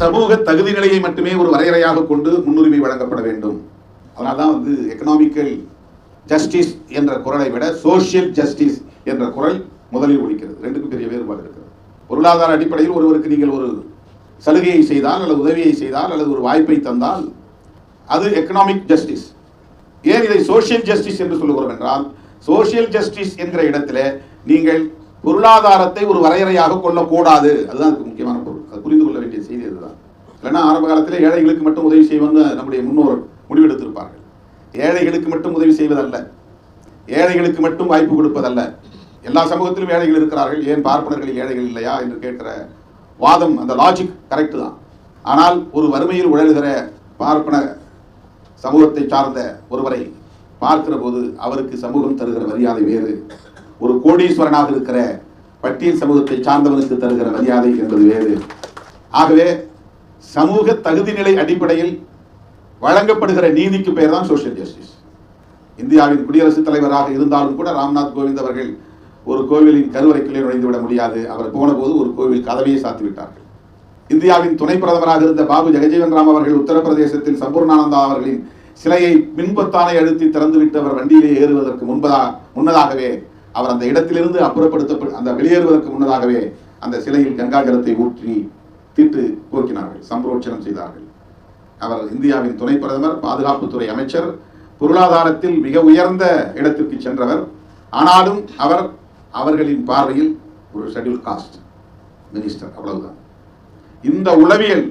சமூக தகுதி நிலையை மட்டுமே ஒரு வரையறையாக கொண்டு முன்னுரிமை வழங்கப்பட வேண்டும். அதனால் தான் வந்து எக்கனாமிக்கல் ஜஸ்டிஸ் என்ற குரலை விட சோஷியல் ஜஸ்டிஸ் என்ற குரல் முதலில் ஒழிக்கிறது ரெண்டுக்கும் பெரிய வேறுபாடு இருக்கிறது. பொருளாதார அடிப்படையில் ஒருவருக்கு நீங்கள் ஒரு சலுகையை செய்தால் அல்லது உதவியை செய்தால் அல்லது ஒரு வாய்ப்பை தந்தால் அது எக்கனாமிக் ஜஸ்டிஸ் ஏன் இதை சோஷியல் ஜஸ்டிஸ் என்று சொல்லுகிறோம் என்றால் சோஷியல் ஜஸ்டிஸ் என்கிற இடத்துல நீங்கள் பொருளாதாரத்தை ஒரு வரையறையாக கொள்ளக்கூடாது. அதுதான் முக்கியமான பொருள் அது புரிந்து கொள்ள வேண்டிய செய்தி அதுதான் இல்லைன்னா ஆரம்ப காலத்தில் ஏழைகளுக்கு மட்டும் உதவி செய்வோம்னு நம்முடைய முன்னோர் முடிவெடுத்திருப்பார்கள். ஏழைகளுக்கு மட்டும் உதவி செய்வதல்ல. ஏழைகளுக்கு மட்டும் வாய்ப்பு கொடுப்பதல்ல. எல்லா சமூகத்திலும் ஏழைகள் இருக்கிறார்கள். ஏன் பார்ப்பனர்கள் ஏழைகள் இல்லையா என்று கேட்கிற வாதம் அந்த லாஜிக் கரெக்டு தான். ஆனால் ஒரு வறுமையில் உழலுகிற பார்ப்பன சமூகத்தை சார்ந்த ஒருவரை பார்க்கிற போது அவருக்கு சமூகம் தருகிற மரியாதை வேறு. ஒரு கோடீஸ்வரனாக இருக்கிற பட்டியல் சமூகத்தை சார்ந்தவனுக்கு தருகிற மரியாதை என்பது வேறு. ஆகவே சமூக தகுதிநிலை அடிப்படையில் வழங்கப்படுகிற நீதிக்கு பெயர் தான் சோஷியல் ஜஸ்டிஸ் இந்தியாவின் குடியரசுத் தலைவராக இருந்தாலும் கூட ராம்நாத் கோவிந்த் அவர்கள் ஒரு கோவிலின் கருவறைக்குள்ளே நுழைந்து விட முடியாது. அவர் போன போது ஒரு கோவில் கதவையை சாத்தி விட்டார்கள். இந்தியாவின் துணை பிரதமராக இருந்த பாபு ஜெகஜீவன் ராம் அவர்கள் உத்தரப்பிரதேசத்தில் சம்பூர்ணானந்தா அவர்களின் சிலையை மின்பத்தானை அழுத்தி திறந்துவிட்டு அவர் வண்டியிலே ஏறுவதற்கு முன்பதாக முன்னதாகவே அவர் அந்த இடத்திலிருந்து அப்புறப்படுத்த அந்த வெளியேறுவதற்கு முன்னதாகவே அந்த சிலையில் கங்காஜலத்தை ஊற்றி தீட்டு போக்கினார்கள் சம்பரோட்சணம் செய்தார்கள். அவர் இந்தியாவின் துணை பிரதமர் பாதுகாப்புத்துறை அமைச்சர் பொருளாதாரத்தில் மிக உயர்ந்த இடத்திற்கு சென்றவர். ஆனாலும் அவர் அவர்களின் பார்வையில் ஒரு ஷெட்யூல் காஸ்ட் மினிஸ்டர் அவ்வளவுதான். இந்த உளவியல்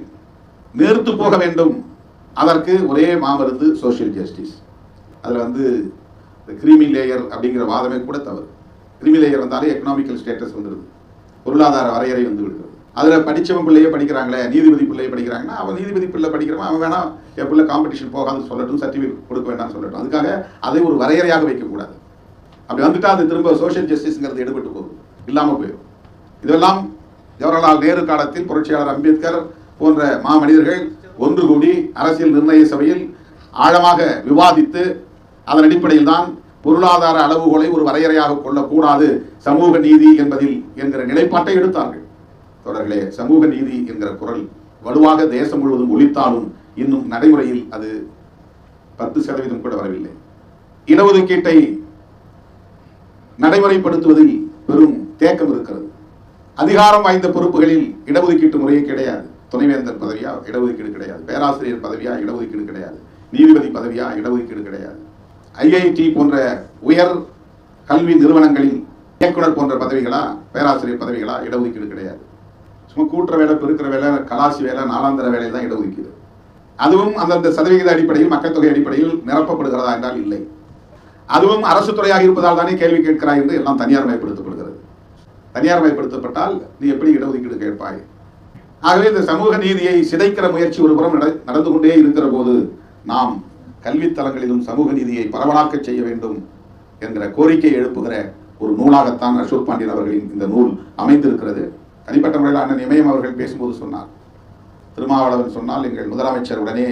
நேர்த்து போக வேண்டும். அதற்கு ஒரே மாமருந்து சோஷியல் ஜஸ்டிஸ் அதில் வந்து இந்த கிரீமி லேயர் அப்படிங்கிற வாதமே கூட தவறு. கிரிமி லேயர் வந்தாலே எக்கனாமிக்கல் ஸ்டேட்டஸ் வந்துடுது. பொருளாதார வரையறை வந்து விடுகிறது. அதில் படித்தவன் பிள்ளையே படிக்கிறாங்களே நீதிபதி பிள்ளையே படிக்கிறாங்கன்னா அவன் நீதிபதி பிள்ளை படிக்கிறவன் அவன் வேணா என் பிள்ளை காம்படிஷன் போகாது சொல்லட்டும் சர்டிஃபிகேட் கொடுக்க வேண்டாம்னு சொல்லட்டும். அதுக்காக அதை ஒரு வரையறையாக வைக்கக்கூடாது அப்படி வந்துட்டா அது திரும்ப சோஷியல் ஜஸ்டிஸ்ங்கிறது எடுபட்டு போகும் இல்லாமல் போயிடும். இதெல்லாம் ஜவஹர்லால் நேரு காலத்தில் புரட்சியாளர் அம்பேத்கர் போன்ற மாமனிதர்கள் ஒன்று கூடி அரசியல் நிர்ணய சபையில் ஆழமாக விவாதித்து அதன் அடிப்படையில் தான் பொருளாதார அளவுகோலை ஒரு வரையறையாக கொள்ளக்கூடாது. சமூக நீதி என்பதில் என்கிற நிலைப்பாட்டை எடுத்தார்கள். தொடர்களே சமூக நீதி என்கிற குரல் வலுவாக தேசம் முழுவதும் ஒழித்தாலும் இன்னும் நடைமுறையில் அது பத்து சதவீதம் கூட வரவில்லை. இடஒதுக்கீட்டை நடைமுறைப்படுத்துவதில் பெரும் தேக்கம் இருக்கிறது. அதிகாரம் வாய்ந்த பொறுப்புகளில் இடஒதுக்கீட்டு முறையே கிடையாது. துணைவேந்தர் பதவியா இடஒதுக்கீடு கிடையாது. பேராசிரியர் பதவியா இடஒதுக்கீடு கிடையாது. நீதிபதி பதவியா இடஒதுக்கீடு கிடையாது. ஐஐடி போன்ற உயர் கல்வி நிறுவனங்களில் இயக்குனர் போன்ற பதவிகளா பேராசிரியர் பதவிகளா இடஒதுக்கீடு கிடையாது. சும்மா கூட்டுற வேலை பெருக்கிற வேலை கலாசி வேலை நாளாந்திர வேலை தான் இடஒதுக்கீடு. அதுவும் அந்தந்த சதவிகித அடிப்படையில் மக்கள் தொகை அடிப்படையில் நிரப்பப்படுகிறதா என்றால் இல்லை. அதுவும் அரசு துறையாக இருப்பதால் தானே கேள்வி கேட்கிறாய் என்று எல்லாம் தனியார் மயப்படுத்தப்படுகிறது தனியார் மயப்படுத்தப்பட்டால் நீ எப்படி இடஒதுக்கீடு கேட்பாய்? ஆகவே இந்த சமூக நீதியை சிதைக்கிற முயற்சி ஒரு புறம் நட- நடந்து கொண்டே இருக்கிற போது நாம் கல்வித் தளங்களிலும் சமூக நீதியை பரவலாக்க செய்ய வேண்டும் என்கிற கோரிக்கை எழுப்புகிற ஒரு நூலாகத்தான் அசோக் பாண்டியன் அவர்களின் இந்த நூல் அமைந்திருக்கிறது. தனிப்பட்ட முறையில் அண்ணன் இமயம் அவர்கள் பேசும்போது சொன்னார். திருமாவளவன் சொன்னால் எங்கள் முதலமைச்சர் உடனே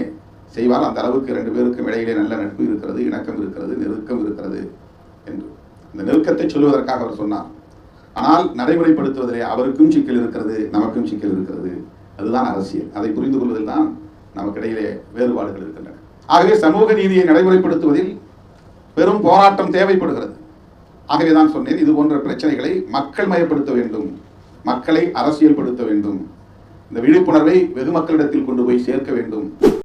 செய்வார். அந்த அளவுக்கு ரெண்டு பேருக்கும் இடையிலே நல்ல நட்பு இருக்கிறது இணக்கம் இருக்கிறது நெருக்கம் இருக்கிறது என்று. இந்த நெருக்கத்தை சொல்வதற்காக அவர் சொன்னார். ஆனால் நடைமுறைப்படுத்துவதிலே அவருக்கும் சிக்கல் இருக்கிறது நமக்கும் சிக்கல் இருக்கிறது. அதுதான் அரசியல். அதை புரிந்து கொள்வதில் தான் நமக்கிடையிலே வேறுபாடுகள் இருக்கின்றன. ஆகவே சமூக நீதியை நடைமுறைப்படுத்துவதில் பெரும் போராட்டம் தேவைப்படுகிறது. ஆகவே தான் சொன்னேன் இது போன்ற பிரச்சனைகளை மக்கள் மயப்படுத்த வேண்டும். மக்களை அரசியல்படுத்த வேண்டும். இந்த விழிப்புணர்வை வெகு மக்களிடத்தில் கொண்டு போய் சேர்க்க வேண்டும்.